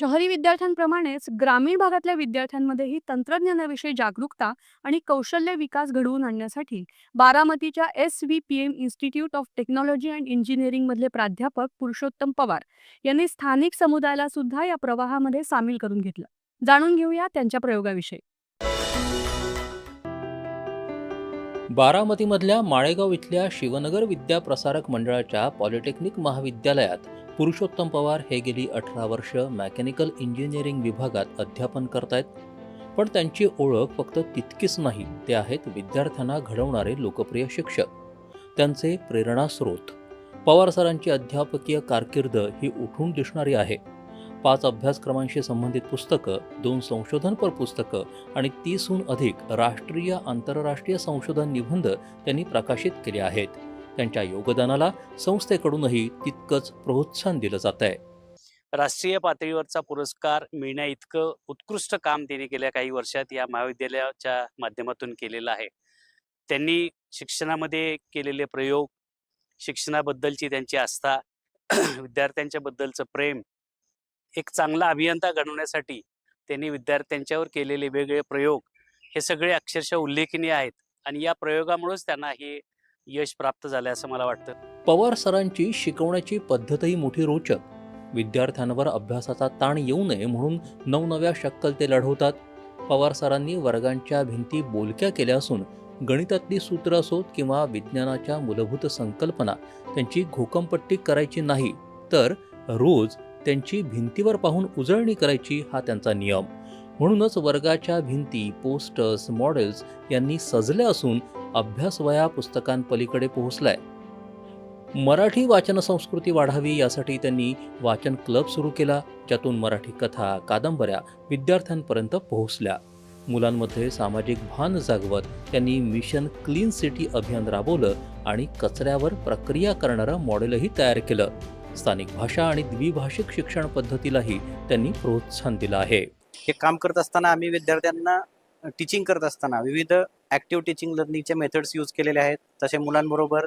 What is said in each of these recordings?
शहरी विद्यार्थ्यांप्रमाणेच ग्रामीण भागातल्या विद्यार्थ्यांमध्येही तंत्रज्ञानाविषयी जागरूकता आणि कौशल्य विकास घडवून आणण्यासाठी बारामतीच्या S V P M institute of technology and इंजिनिअरिंगमधले प्राध्यापक पुरुषोत्तम पवार यांनी स्थानिक समुदायाला सुद्धा या प्रवाहामध्ये सामील करून घेतलं. जाणून घेऊया त्यांच्या प्रयोगाविषयी. बारामतीमधल्या माळेगाव इथल्या शिवनगर विद्या प्रसारक मंडळाच्या पॉलिटेक्निक महाविद्यालयात पुरुषोत्तम पवार हे गेली अठरा वर्ष मेकॅनिकल इंजिनिअरिंग विभागात अध्यापन करतायत. पण त्यांची ओळख फक्त तितकीच नाही ते आहेत विद्यार्थ्यांना घडवणारे लोकप्रिय शिक्षक. त्यांचे प्रेरणास्रोत पवार सरांची अध्यापकीय कारकीर्द ही उठून दिसणारी आहे. पाच अभ्यासक्रमांशी संबंधित पुस्तकं दोन संशोधनपर पुस्तकं आणि तीसहून अधिक राष्ट्रीय आंतरराष्ट्रीय संशोधन निबंध त्यांनी प्रकाशित केले आहेत. त्यांच्या योगदानाला संस्थेकडूनही तितकंच प्रोत्साहन दिलं जात आहे. राष्ट्रीय पातळीवरचा पुरस्कार मिळण्या इतकं उत्कृष्ट काम त्यांनी गेल्या काही वर्षात या महाविद्यालयाच्या माध्यमातून केलेलं आहे. त्यांनी शिक्षणामध्ये केलेले प्रयोग शिक्षणाबद्दलची त्यांची आस्था विद्यार्थ्यांच्या बद्दलचं प्रेम एक चांगला अभियंता घडवण्यासाठी त्यांनी विद्यार्थ्यांच्यावर केलेले वेगळे प्रयोग हे सगळे अक्षरशः उल्लेखनीय आहेत आणि या प्रयोगामुळेच त्यांना हे यश प्राप्त झालं असं मला वाटतं. पवार सरांची शिकवण्याची पद्धतही मोठी रोचक. विद्यार्थ्यांवर अभ्यासाचा ताण येऊ नये म्हणून नवनव्या शक्कल ते लढवतात. पवार सरांनी वर्गांच्या भिंती बोलक्या केल्या असून गणितातली सूत्र असोत किंवा विज्ञानाच्या मूलभूत संकल्पना त्यांची घोकंपट्टी करायची नाही तर रोज त्यांची भिंतीवर पाहून उजळणी करायची हा त्यांचा नियम. म्हणूनच वर्गाच्या भिंती पोस्टर्स मॉडेल्स यांनी सजल्या असून अभ्यासवया पुस्तकांपलीकडे पोहोचलाय. मराठी वाचन संस्कृती वाढावी यासाठी त्यांनी वाचन क्लब सुरू केला ज्यातून मराठी कथा कादंबऱ्या विद्यार्थ्यांपर्यंत पोहोचल्या. मुलांमध्ये सामाजिक भान जागवत त्यांनी मिशन क्लीन सिटी अभियान राबवलं आणि कचऱ्यावर प्रक्रिया करणारं मॉडेलही तयार केलं. स्थानिक भाषा आणि द्विभाषिक शिक्षण पद्धतीलाही त्यांनी प्रोत्साहन दिलं आहे. हे काम करत असताना आम्ही विद्यार्थ्यांना टीचिंग करत असताना विविध ॲक्टिव्ह टीचिंग लर्निंगचे मेथड्स यूज केलेले आहेत. तसे मुलांबरोबर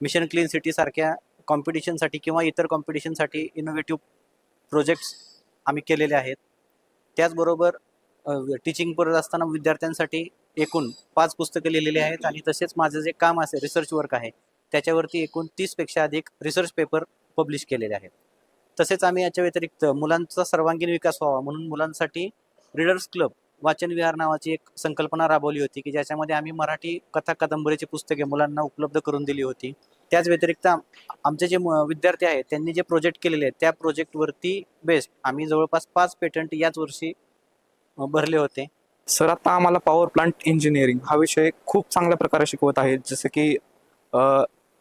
मिशन क्लीन सिटीसारख्या कॉम्पिटिशनसाठी किंवा इतर कॉम्पिटिशनसाठी इनोव्हेटिव्ह प्रोजेक्ट्स आम्ही केलेले आहेत. त्याचबरोबर टीचिंग करत असताना विद्यार्थ्यांसाठी एकूण पाच पुस्तकं लिहिलेली आहेत आणि तसेच माझं जे काम असेल रिसर्च वर्क आहे त्याच्यावरती एकूण तीसपेक्षा अधिक रिसर्च पेपर पब्लिश केलेले आहेत. तसेच आम्ही याच्या व्यतिरिक्त मुलांचा सर्वांगीण विकास व्हावा म्हणून मुलांसाठी रीडर्स क्लब वाचन विहार नावाची एक संकल्पना राबवली होती की ज्याच्यामध्ये आम्ही मराठी कथा कादंबरीची पुस्तके मुलांना उपलब्ध करून दिली होती. त्याच व्यतिरिक्त आमचे जे विद्यार्थी आहेत त्यांनी जे प्रोजेक्ट केलेले आहेत त्या प्रोजेक्टवरती बेस्ट आम्ही जवळपास पाच पेटंट याच वर्षी भरले होते. सर आता आम्हाला पॉवर प्लांट इंजिनिअरिंग हा विषय खूप चांगल्या प्रकारे शिकवत आहेत. जसं की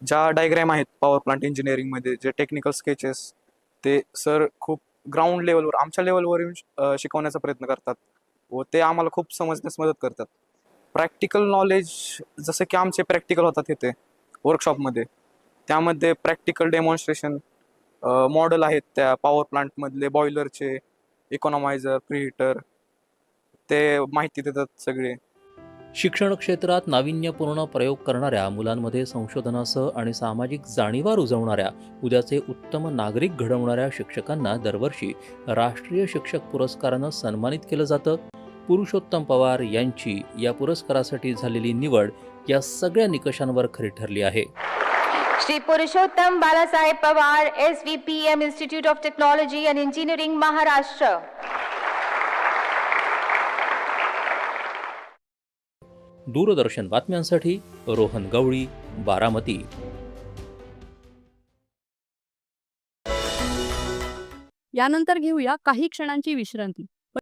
ज्या डायग्रॅम आहेत पॉवर प्लांट इंजिनिअरिंगमध्ये जे टेक्निकल स्केचेस ते सर खूप ग्राउंड लेवलवर आमच्या लेवलवर येऊन श- शिकवण्याचा प्रयत्न करतात. व ते आम्हाला खूप समजण्यास मदत करतात. प्रॅक्टिकल नॉलेज जसं की आमचे प्रॅक्टिकल होतात इथे वर्कशॉपमध्ये त्यामध्ये प्रॅक्टिकल डेमॉन्स्ट्रेशन मॉडेल आहेत त्या पॉवर प्लांटमधले बॉयलरचे इकॉनॉमायझर प्रीहिटर ते माहिती देतात सगळे. शिक्षण क्षेत्रात नाविन्यपूर्ण प्रयोग करणाऱ्या मुलांमध्ये संशोधनासह आणि सामाजिक जाणीवा रुजवणाऱ्या उद्याचे उत्तम नागरिक घडवणाऱ्या शिक्षकांना दरवर्षी राष्ट्रीय शिक्षक पुरस्कारानं सन्मानित केलं जातं. पुरुषोत्तम पवार यांची या पुरस्कारासाठी झालेली निवड या सगळ्या निकषांवर खरी ठरली आहे. Shri Purushottam Balasaheb Pawar S V P M institute of technology and engineering Maharashtra. Doordarshan बातम्यांसाठी रोहन गवळी बारामती. यानंतर घेऊया काही क्षणांची विश्रांती.